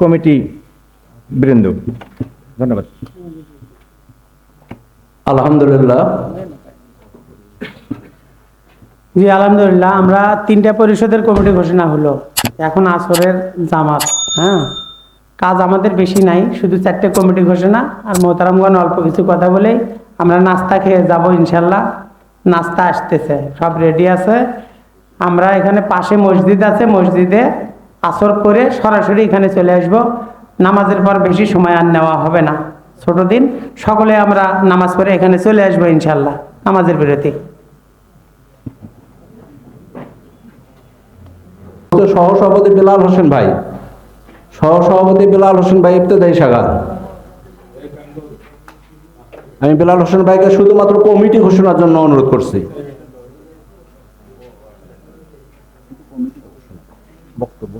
Committee বৃন্দ ধন্যবাদ। আলহামদুলিল্লাহ। জি আলহামদুলিল্লাহ আমরা তিনটা পরিষদের কমিটি ঘোষণা হলো এখন আসরের জামাত হ্যাঁ? কাজ আমাদের বেশি নাই শুধু চারটে কমিটি ঘোষণা আর মোহতারামগণ অল্প কিছু কথা বলেই আমরা নাস্তা খেয়ে যাব ইনশাল্লাহ নাস্তা আসতেছে সব রেডি আছে। আমরা এখানে পাশে মসজিদ আছে মসজিদে আসর সরাসরি এখানে চলে আসব। নামাজের পর বেশি সময় আর নেওয়া হবে না। ছোট দিন, সকলে আমরা নামাজ পড়ে এখানে চলে আসব ইনশাল্লাহ নামাজের বিরতি। সহসভাপতি বেলাল হোসেন ভাই। সহসভাপতি বেলাল হোসেন ভাই ইবতেদায়ী শাখা আমি বেলাল হোসেন ভাইকে শুধুমাত্র কমিটি ঘোষণার জন্য অনুরোধ করছি।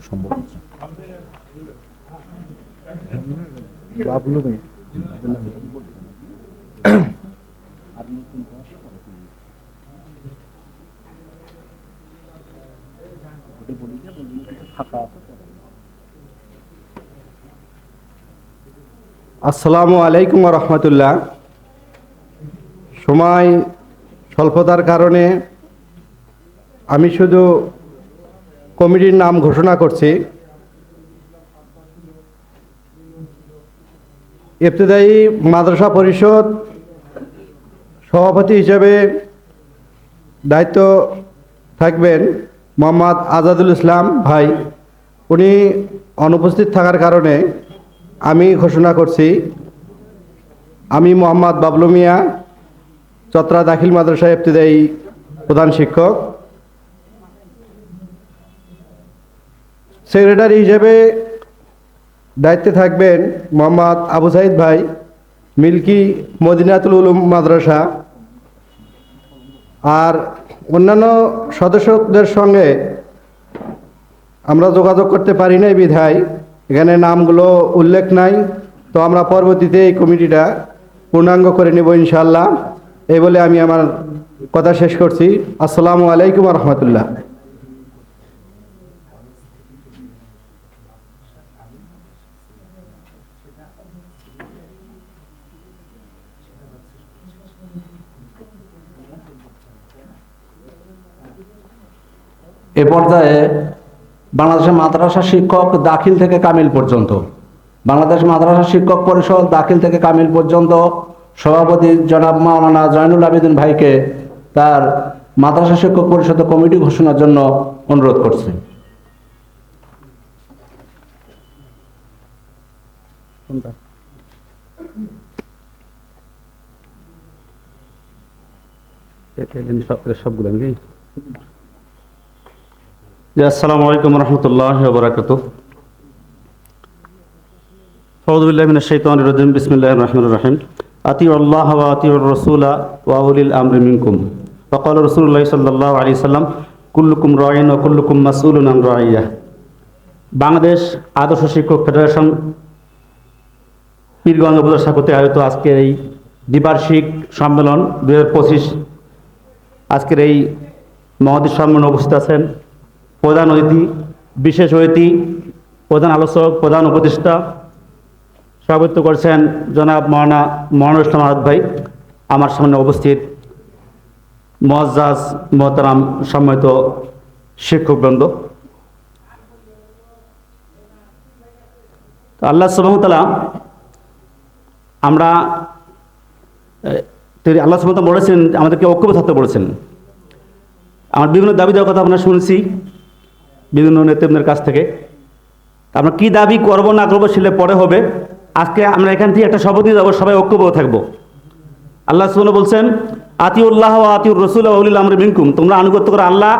সম্ভব আসসালামু আলাইকুম রহমতুল্লাহ। সময় স্বল্পতার কারণে আমি শুধু কমিটির নাম ঘোষণা করছি। ইবতদায়ী মাদ্রাসা পরিষদ সভাপতি হিসেবে দায়িত্ব থাকবেন মোহাম্মদ আজাদুল ইসলাম ভাই। উনি অনুপস্থিত থাকার কারণে আমি ঘোষণা করছি। আমি মোহাম্মদ বাবলু মিয়া, চত্রা দাখিল মাদ্রাসা ইবতদায়ী প্রধান শিক্ষক। সেক্রেটারি হিসেবে দায়িত্বে থাকবেন মোহাম্মদ আবু সাইদ ভাই, মিল্কি মদিনাতুল উলুম মাদ্রাসা আর অন্যান্য সদস্যদের সঙ্গে আমরা যোগাযোগ করতে পারি নাই বিধায়। এখানে নামগুলো উল্লেখ নাই। তো আমরা পরবর্তীতে এই কমিটিটা পূর্ণাঙ্গ করে নেব ইনশাল্লাহ এই বলে আমি আমার কথা শেষ করছি। আসসালামু আলাইকুম রহমতুল্লাহ। এ পর্যায়ে বাংলাদেশের মাদ্রাসা শিক্ষক দাখিল থেকে কামিল পর্যন্ত বাংলাদেশ মাদ্রাসা শিক্ষক পরিষদ দাখিল থেকে কামিল পর্যন্ত সভাপতি জনাব মাওলানা জয়নুল আবেদিন ভাইকে তার মাদ্রাসা শিক্ষক পরিষদ কমিটি ঘোষণার জন্য অনুরোধ করছে। সবগুলো আসসালামু আলাইকুম রহমতুল্লাহ বরাকাত ফৌদুল্লাহ মিন শাইতান রজিম। বিসমিল্লাহ রহমান রহিম। আতি আল্লাহ ওয়া আতি রসুলা ওয়া উলিল আমরি মিনকুম। ফকাল রসুল্লাহ সাল্লাহ আলি সাল্লাম, কুল্লুকুম রয়ন ও কুল্লুকুম মাসউল নাম রাইয়া। বাংলাদেশ আদর্শ শিক্ষক ফেডারেশন পীরগঞ্জ উপজেলা শাখাতে আয়োজিত আজকের এই দ্বিবার্ষিক সম্মেলন দু হাজার পঁচিশ। আজকের এই মহাদেশ সম্মেলনে উপস্থিত আছেন প্রধান অতিথি, বিশেষ অতিথি, প্রধান আলোচক, প্রধান উপদেষ্টা, সভাপতিত্ব করছেন জনাব মহানা মহানুর ইসলাম ভাই। আমার সামনে উপস্থিত মজ্জাজ মোহতারাম সম্মানিত শিক্ষকবৃন্দ আল্লাহ সুবাহতালা আমরা তিনি আল্লাহ সুবাহ বলেছেন, আমাদেরকে ঐক্যবদ্ধ থাকতে বলেছেন। আমার বিভিন্ন দাবি দেওয়ার কথা আমরা শুনছি। বিভিন্ন নেতৃত্বের কাছ থেকে। আমরা কি দাবি করব, না করব সেটা পরে হবে। আজকে আমরা এখান থেকে একটা শপথ নিয়ে যাব, সবাই ঐক্যবদ্ধ থাকব। আল্লাহ সুবহানাহু বলছেন, আতিউল্লাহ আতিউর রসুল উলিল আমর মিনকুম। তোমরা আনুগত্য করো আল্লাহ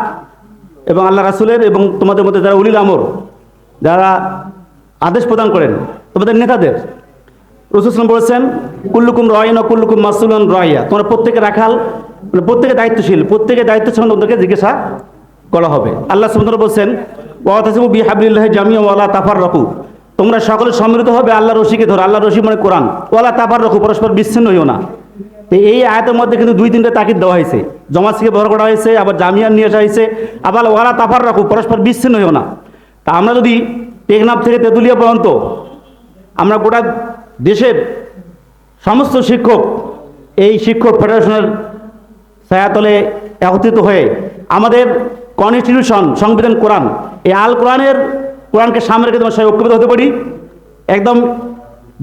এবং আল্লাহ রাসুলের এবং তোমাদের মধ্যে যারা উলিল আমর, যারা আদেশ প্রদান করেন, তোমাদের নেতাদের। রসুলাম বলেছেন কুল্লুকুম রয়ন কুল্লুকুম মাসুলন রয়া তোমরা প্রত্যেকে রাখাল মানে প্রত্যেকে দায়িত্বশীল প্রত্যেকে দায়িত্ব সম্বন্ধে তোমাদেরকে জিজ্ঞাসা করা হবে। আল্লাহ সুন্দর বলছেন ওয়ালা তাফার রকু তোমরা সকলে সম্মিলিত হবে আল্লাহ রশিকে ধরো আল্লাহ রশি মানে কোরআন। ওয়ালা তাফার রকু পরস্পর বিচ্ছিন্ন হইও না। তো এই আয়াতের মধ্যে কিন্তু দুই তিনটে তাকিদ দেওয়া হয়েছে। জমাত থেকে ব্যবহার করা হয়েছে, আবার জামিয়ান নিয়ে আসা হয়েছে, আবার ওয়ালা তাফার রাখু পরস্পর বিচ্ছিন্ন হইও না। তা আমরা যদি টেকনাফ থেকে তেঁতুলিয়া পর্যন্ত, আমরা গোটা দেশের সমস্ত শিক্ষক, এই শিক্ষক ফেডারেশনের ছায়াতলে একত্রিত হয়ে আমাদের কনস্টিটিউশন, সংবিধান, কোরআন। এই আল কোরআনের, কোরআনকে সামনে রেখে তোমার সবাই ঐক্যবদ্ধ হতে পারি। একদম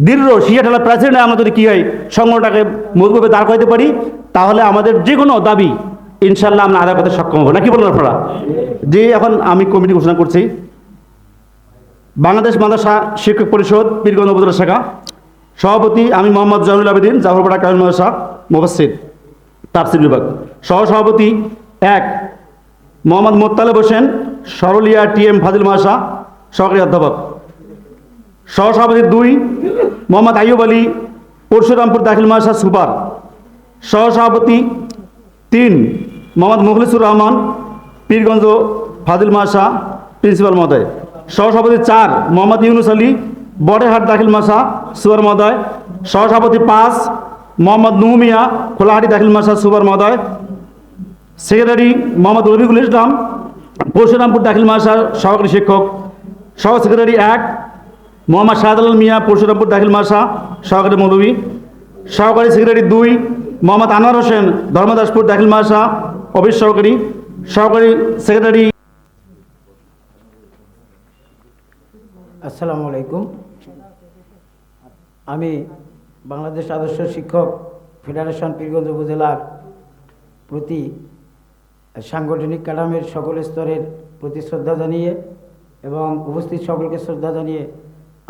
দৃঢ় শিয়া ঠেলা প্রেসিডেন্ট আমরা যদি কী হয়, সংগঠনটাকে মজবুবে দাঁড় করাতে পারি, তাহলে আমাদের যে কোনো দাবি ইনশাল্লাহ আমরা আদায় করতে সক্ষম হব। নাকি বলুন আপনারা? যে এখন আমি কমিটি ঘোষণা করছি। বাংলাদেশ মাদ্রাসা শিক্ষক পরিষদ, পীরগঞ্জ উপজেলা শাখা। সভাপতি আমি মোহাম্মদ জয়নুল আবেদিন জাফরপাড়া কামিল মাদ্রাসা মুবাসির তাফসির বিভাগ। সহসভাপতি এক মোহাম্মদ মোত্তালেব হোসেন, সরলিয়া টি এম ফাজিল মাদ্রাসা সহকারী অধ্যাপক। সহসভাপতি দুই, মোহাম্মদ আইয়ুব আলী, পরশুরামপুর দাখিল মাদ্রাসা সুপার। সহসভাপতি তিন, মোহাম্মদ মুখলিসুর রহমান, পীরগঞ্জ ফাজিল মাসা প্রিন্সিপাল মহোদয়। সহসভাপতি চার, মোহাম্মদ ইউনুস আলী, বড়েহাট দাখিল মাসা সুপার মহোদয়। সহসভাপতি পাঁচ, মোহাম্মদ নুহমিয়া খোলাহাটি দাখিল মাসা সুপার মহোদয়। সেক্রেটারি মোহাম্মদ রবিকুল ইসলাম, পরশুরামপুর দাখিল মাসার সহকারী শিক্ষক, সহ সেক্রেটারি এক, মোহাম্মদ শাহজালাল মিয়া, পরশুরামপুর দাখিল মাসা, সহকারী মৌলভী সহকারী সেক্রেটারি দুই, মোহাম্মদ আনোয়ার হোসেন, ধর্মদাসপুর দাখিল মাসা, অফিস সহকারী সহকারী সেক্রেটারি। আসসালামু আলাইকুম। আমি বাংলাদেশ আদর্শ শিক্ষক ফেডারেশন পীরগঞ্জ উপজেলার প্রতি সাংগঠনিক কাঠামের সকল স্তরের প্রতি শ্রদ্ধা জানিয়ে এবং উপস্থিত সকলকে শ্রদ্ধা জানিয়ে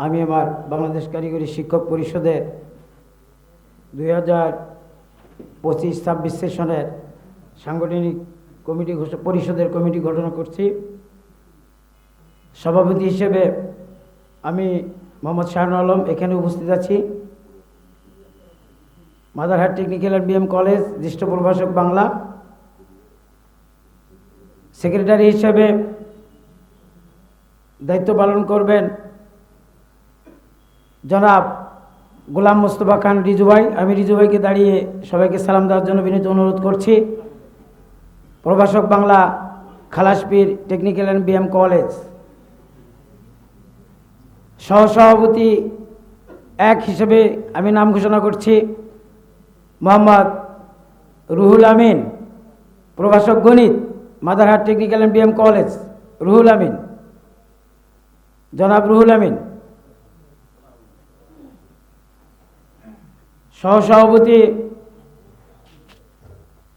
আমি আমার বাংলাদেশ কারিগরি শিক্ষক পরিষদের দুই হাজার পঁচিশ ছাব্বিশ সেশনের সাংগঠনিক কমিটি পরিষদের কমিটি ঘোষণা করছি। সভাপতি হিসেবে আমি মোহাম্মদ শাহরুল আলম, এখানে উপস্থিত আছি। Madarhat technical and BM college, জ্যেষ্ঠ প্রভাষক বাংলা। সেক্রেটারি হিসেবে দায়িত্ব পালন করবেন জনাব গোলাম মোস্তফা খান রিজুভাই আমি রিজুভাইকে দাঁড়িয়ে সবাইকে সালাম দেওয়ার জন্য বিনীত অনুরোধ করছি। প্রভাষক Bangla Khalaspir technical and BM college. সহসভাপতি এক হিসেবে আমি নাম ঘোষণা করছি। মোহাম্মদ রুহুল আমিন, প্রভাষক গণিত। Madarhat technical and BM college Ruhul Amin. জনাব রুহুল আমিন। সহসভাপতি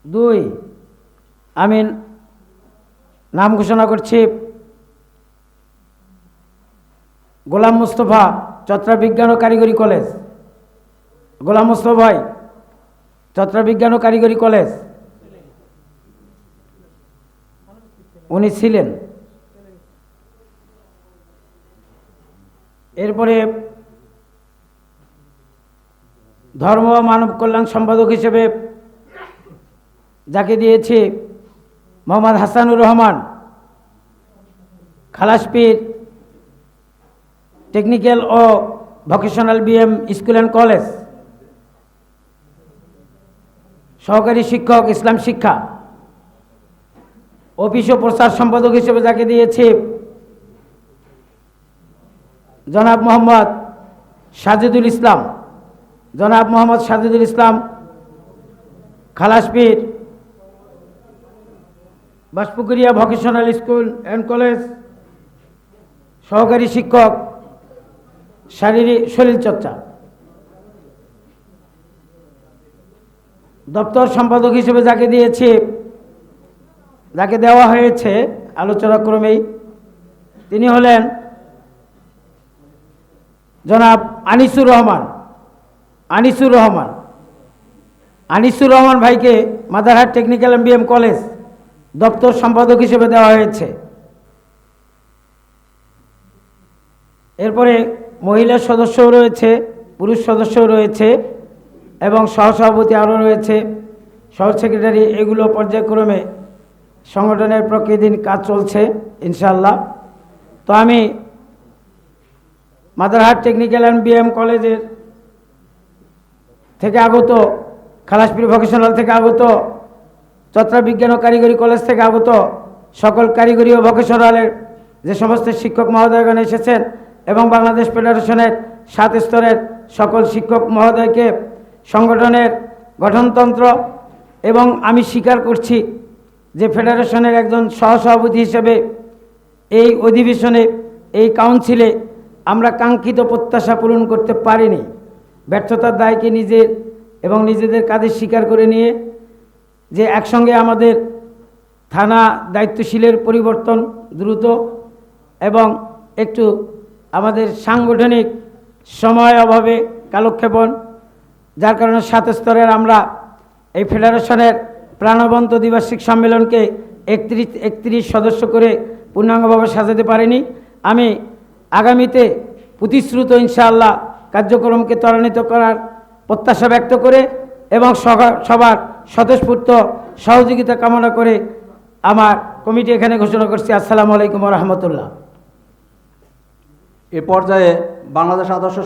দুই আমি নাম ঘোষণা করছি। গোলাম মুস্তফা চত্রা বিজ্ঞান ও কারিগরি কলেজ। গোলাম মুস্তফা ভাই চত্রা বিজ্ঞান ও কারিগরি কলেজ। উনি ছিলেন। এরপরে ধর্ম মানব কল্যাণ সম্পাদক হিসেবে যাকে দিয়েছি Mohammad Hasanur Rahman Khalaspir technical O vocational BM school and college, সহকারী শিক্ষক, ইসলাম শিক্ষা। অফিস ও প্রচার সম্পাদক হিসেবে যাকে দিয়েছি, জনাব মোহাম্মদ সাজিদুল ইসলাম। জনাব Mohammad Sajidul Islam Khalaspir Baspukuria vocational school and college, সহকারী শিক্ষক শারীরিক শরীরচর্চা। দপ্তর সম্পাদক হিসেবে যাকে দিয়েছি যাকে দেওয়া হয়েছে আলোচনা ক্রমেই তিনি হলেন জনাব আনিসুর রহমান আনিসুর রহমান। আনিসুর রহমান ভাইকে মাদারহাট টেকনিক্যাল এম কলেজ দপ্তর সম্পাদক হিসেবে দেওয়া হয়েছে। এরপরে মহিলা সদস্যও রয়েছে, পুরুষ সদস্যও রয়েছে, এবং সহসভাপতি আরও রয়েছে। সহ সেক্রেটারি এগুলো পর্যায়ক্রমে সংগঠনের প্রকৃতির কাজ চলছে ইনশাল্লাহ তো আমি মাদারহাট টেকনিক্যাল অ্যান্ড বিএম কলেজের থেকে আগত, খালাসপুর ভোকেশনাল থেকে আগত, চত্রা বিজ্ঞান ও কারিগরি কলেজ থেকে আগত, সকল কারিগরি ও ভোকেশনালের যে সমস্ত শিক্ষক মহোদয়গণ এসেছেন এবং বাংলাদেশ ফেডারেশনের সাত স্তরের সকল শিক্ষক মহোদয়কে সংগঠনের গঠনতন্ত্র এবং আমি স্বীকার করছি যে ফেডারেশনের একজন সহসভাপতি হিসেবে এই অধিবেশনে, এই কাউন্সিলে আমরা কাঙ্ক্ষিত প্রত্যাশা পূরণ করতে পারিনি। ব্যর্থতার দায়কে নিজের এবং নিজেদের কাজে স্বীকার করে নিয়ে যে একসঙ্গে আমাদের থানা দায়িত্বশীলের পরিবর্তন দ্রুত এবং একটু আমাদের সাংগঠনিক সময় অভাবে কালক্ষেপণ, যার কারণে সাত স্তরের আমরা এই ফেডারেশনের প্রাণবন্ত দ্বিবার্ষিক সম্মেলনকে একত্রিশ একত্রিশ সদস্য করে পূর্ণাঙ্গভাবে সাজাতে পারেনি। আমি আগামীতে প্রতিশ্রুত ইনশাআল্লাহ কার্যক্রমকে ত্বরান্বিত করার প্রত্যাশা ব্যক্ত করে এবং সবার স্বতঃস্ফূর্ত সহযোগিতা কামনা করে আমার কমিটি এখানে ঘোষণা করছি। আসসালামু আলাইকুম রহমতুল্লাহ। এ পর্যায়ে বাংলাদেশ আদর্শ